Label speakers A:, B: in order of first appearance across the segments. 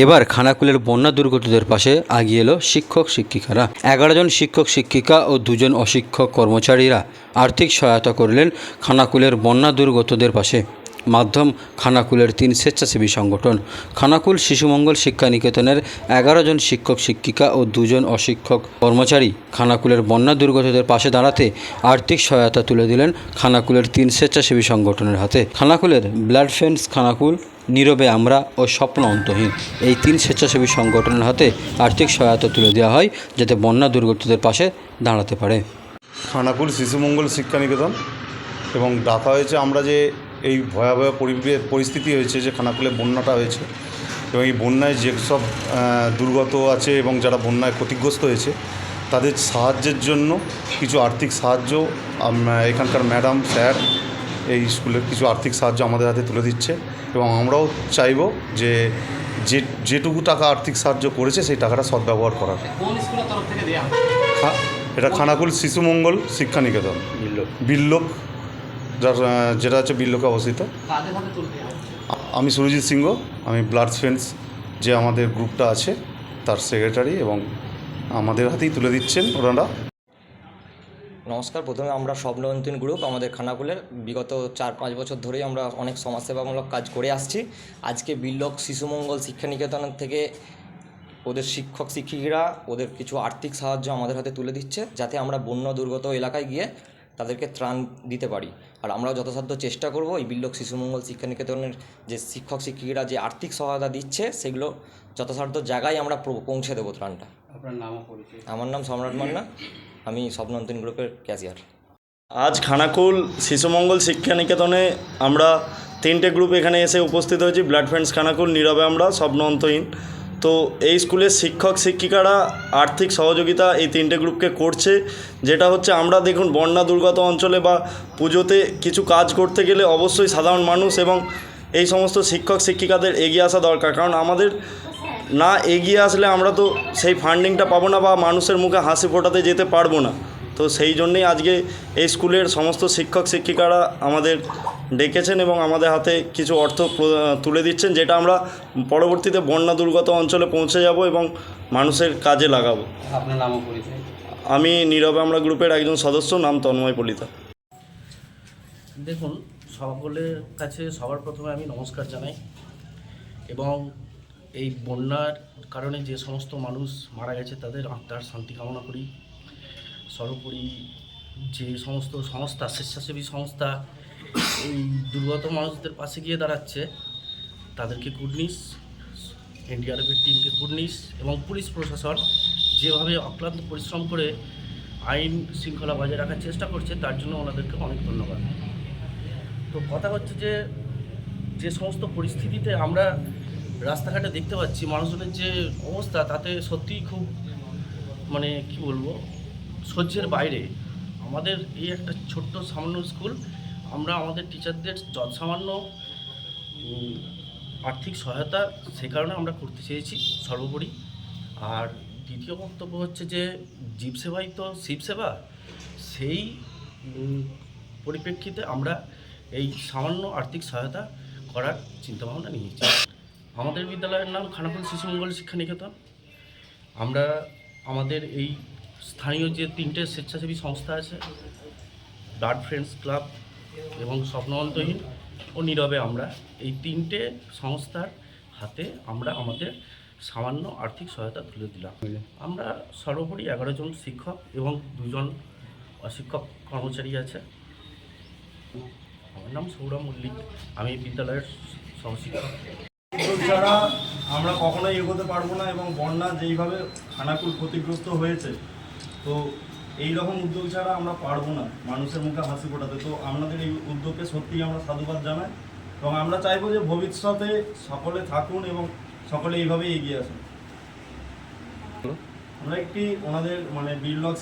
A: এবার খানাকুলের বন্যা দুর্গতদের পাশে আগিয়ে এলো শিক্ষক শিক্ষিকারা। এগারো জন শিক্ষক শিক্ষিকা ও দুজন অশিক্ষক কর্মচারীরা আর্থিক সহায়তা করলেন খানাকুলের বন্যা দুর্গতদের পাশে। মাধ্যম খানাকুলের তিন স্বেচ্ছাসেবী সংগঠন। খানাকুল শিশুমঙ্গল শিক্ষা নিকেতনের এগারো জন শিক্ষক শিক্ষিকা ও দুজন অশিক্ষক কর্মচারী খানাকুলের বন্যা দুর্গতদের পাশে দাঁড়াতে আর্থিক সহায়তা তুলে দিলেন খানাকুলের তিন স্বেচ্ছাসেবী সংগঠনের হাতে। খানাকুলের ব্লাড ফ্রেন্ডস খানাকুল নীরবে আমরা ও স্বপ্ন অন্তহীন এই তিন স্বেচ্ছাসেবী সংগঠনের হাতে আর্থিক সহায়তা তুলে দেওয়া হয় যাতে বন্যা দুর্গতদের পাশে দাঁড়াতে পারে।
B: খানাকুল শিশুমঙ্গল শিক্ষা নিকেতন এবং ডাকা হয়েছে আমরা যে এই ভয়াবহ পরিস্থিতি হয়েছে যে খানাকুলে বন্যাটা হয়েছে এবং এই বন্যায় যেসব দুর্গত আছে এবং যারা বন্যায় ক্ষতিগ্রস্ত হয়েছে তাদের সাহায্যের জন্য কিছু আর্থিক সাহায্য এখানকার ম্যাডাম, স্যার এই স্কুলের কিছু আর্থিক সাহায্য আমাদের হাতে তুলে দিচ্ছে এবং আমরাও চাইব যে যে যেটুকু টাকা আর্থিক সাহায্য করেছে সেই টাকাটা সদ্ব্যবহার করার।
C: কোন স্কুলের তরফ থেকে দেওয়া হবে
B: খা- এটা খানাকুল শিশুমঙ্গল শিক্ষা নিকেতন বিল্লোক। যার যেটা হচ্ছে বিল্লোকে অবস্থিত। আমি সুরজিৎ সিংহ আমি ব্লাড ফ্রেন্ডস যে আমাদের গ্রুপটা আছে তার সেক্রেটারি এবং আমাদের হাতেই তুলে দিচ্ছেন ওনারা।
D: নমস্কার প্রথমে আমরা স্বপ্নবন্তিন গ্রুপ আমাদের খানাকুলের বিগত চার পাঁচ বছর ধরেই আমরা অনেক সমাজসেবামূলক কাজ করে আসছি। আজকে বিল্লক শিশুমঙ্গল শিক্ষা নিকেতনের থেকে ওদের শিক্ষক শিক্ষিকারা ওদের কিছু আর্থিক সাহায্য আমাদের হাতে তুলে দিচ্ছে যাতে আমরা বন্য দুর্গত এলাকায় গিয়ে তাদেরকে ত্রাণ দিতে পারি। আর আমরাও যথাসাধ্য চেষ্টা করব এই বিল্লক শিশুমঙ্গল শিক্ষা নিকেতনের যে শিক্ষক শিক্ষিকারা যে আর্থিক সহায়তা দিচ্ছে সেগুলো যথাসাধ্য জায়গায় আমরা পৌঁছে দেবো ত্রাণটা।
C: আপনার নাম
D: আমার নাম সম্রাট মান্না। আমি স্বপ্নবন্তিন গ্রুপের ক্যাশিয়ার
E: আজ খানাকুল শিশুমঙ্গল শিক্ষা নিকেতনে আমরা তিনটে গ্রুপ এখানে এসে উপস্থিত হয়েছি। ব্লাড ফ্রেন্ডস খানাকুল, নীরবে আমরা স্বপ্ন অন্তহীন তো এই স্কুলের শিক্ষক, শিক্ষিকারা আর্থিক সহযোগিতা এই তিনটে গ্রুপকে করছে। যেটা হচ্ছে আমরা দেখুন বন্যা দুর্গত অঞ্চলে বা পুজোতে কিছু কাজ করতে গেলে অবশ্যই সাধারণ মানুষ এবং এই সমস্ত শিক্ষক, শিক্ষিকাদের এগিয়ে আসা দরকার। কারণ আমাদের না এগিয়ে আসলে আমরা তো সেই ফান্ডিংটা পাবো না বা মানুষের মুখে হাসি ফোটাতে যেতে পারব না। তো সেই জন্যেই আজকে এই স্কুলের সমস্ত শিক্ষক শিক্ষিকারা আমাদের ডেকেছেন এবং আমাদের হাতে কিছু অর্থ তুলে দিচ্ছেন যেটা আমরা পরবর্তীতে বন্যা দুর্গত অঞ্চলে পৌঁছে যাব এবং মানুষের কাজে লাগাবো।
C: আপনার নাম পরিচয়?
E: আমি নীরবে আমরা গ্রুপের একজন সদস্য নাম তন্ময় পলিতা
F: দেখুন সকলের কাছে সবার প্রথমে আমি নমস্কার জানাই এবং এই বন্যার কারণে যে সমস্ত মানুষ মারা গেছে, তাদের আত্মার শান্তি কামনা করি। সর্বোপরি যে সমস্ত সংস্থা, স্বেচ্ছাসেবী সংস্থা, এই দুর্গত মানুষদের পাশে গিয়ে দাঁড়াচ্ছে, তাদেরকে কুর্নিশ, এনডিআরএফের টিমকে কুর্নিশ এবং পুলিশ প্রশাসন যেভাবে অক্লান্ত পরিশ্রম করে আইন শৃঙ্খলা বজায় রাখার চেষ্টা করছে, তার জন্য ওনাদেরকে অনেক ধন্যবাদ। তো কথা হচ্ছে যে যে সমস্ত পরিস্থিতিতে আমরা রাস্তাঘাটে দেখতে পাচ্ছি মানুষজনের যে অবস্থা, তাতে সত্যিই খুব মানে কি বলব, সহ্যের বাইরে। আমাদের এই একটা ছোট্ট সামান্য স্কুল, আমরা আমাদের টিচারদের যৎসামান্য আর্থিক সহায়তা সে কারণে আমরা করতে চেয়েছি সর্বোপরি। আর দ্বিতীয় বক্তব্য হচ্ছে যে, জীব সেবাই তো শিব সেবা, সেই পরিপ্রেক্ষিতে আমরা এই সামান্য আর্থিক সহায়তা করার চিন্তাভাবনা নিয়েছি। আমাদের বিদ্যালয়ের নাম খানাকুল শিশুমঙ্গল শিক্ষা নিকেতন আমরা আমাদের এই স্থানীয় যে তিনটে স্বেচ্ছাসেবী সংস্থা আছে, ব্লাড ফ্রেন্ডস ক্লাব এবং স্বপ্নবন্তহীন ও নীরবে আমরা, এই তিনটে সংস্থার হাতে আমরা আমাদের সামান্য আর্থিক সহায়তা তুলে দিলাম। আমরা সর্বোপরি এগারো জন শিক্ষক এবং দুজন অশিক্ষক কর্মচারী আছে। আমার নাম সৌরভ মল্লিক, আমি বিদ্যালয়ের সহশিক্ষক।
E: ছাড়া আমরা কখনোই এগোতে পারব না এবং বন্যা যেইভাবে খানাকুল ক্ষতিগ্রস্ত হয়েছে তো এই রকম উদ্যোগ ছাড়া আমরা পারব না মানুষের মুখে হাসি ফোটাতে। তো আপনাদের এই উদ্যোগকে সত্যিই আমরা সাধুবাদ জানাই এবং আমরা চাইব যে ভবিষ্যতে সকলে থাকুন এবং সকলে এইভাবেই এগিয়ে আসুন। আমরা একটি ওনাদের মানে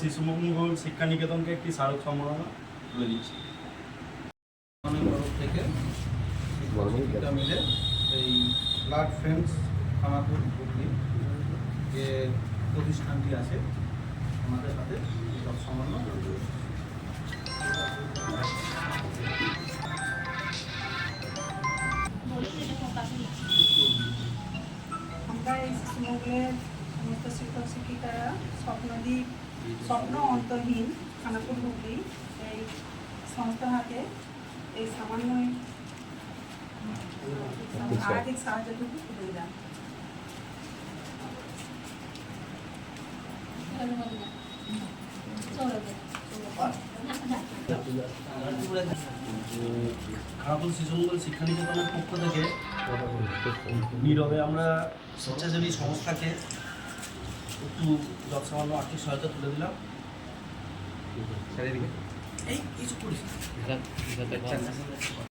E: শিশুমঙ্গল শিক্ষা নিকেতনকে একটি স্মারক সম্মাননা তুলে দিচ্ছি।
G: থেকে মিলে এই ব্লাড ফ্রেন্ডস খামাকুল হুগলি যে প্রতিষ্ঠানটি আছে, আমাদের হাতে সব সামান্য।
H: আমরা এই শিশুমঙ্গলের সমস্ত শিক্ষক শিক্ষিকারা স্বপ্নদ্বীপ স্বপ্ন অন্তহীন খানাপুর হুগলি এই সংস্থার হাতে এই সামান্য আর্থিক সাহায্যটুকু
F: শিশুমঙ্গল পক্ষ থেকে নীরবে আমরা স্বেচ্ছাসেবী সংস্থাকে একটু যৎসামান্য আর্থিক সহায়তা তুলে দিলাম। এই কিছু করিস না।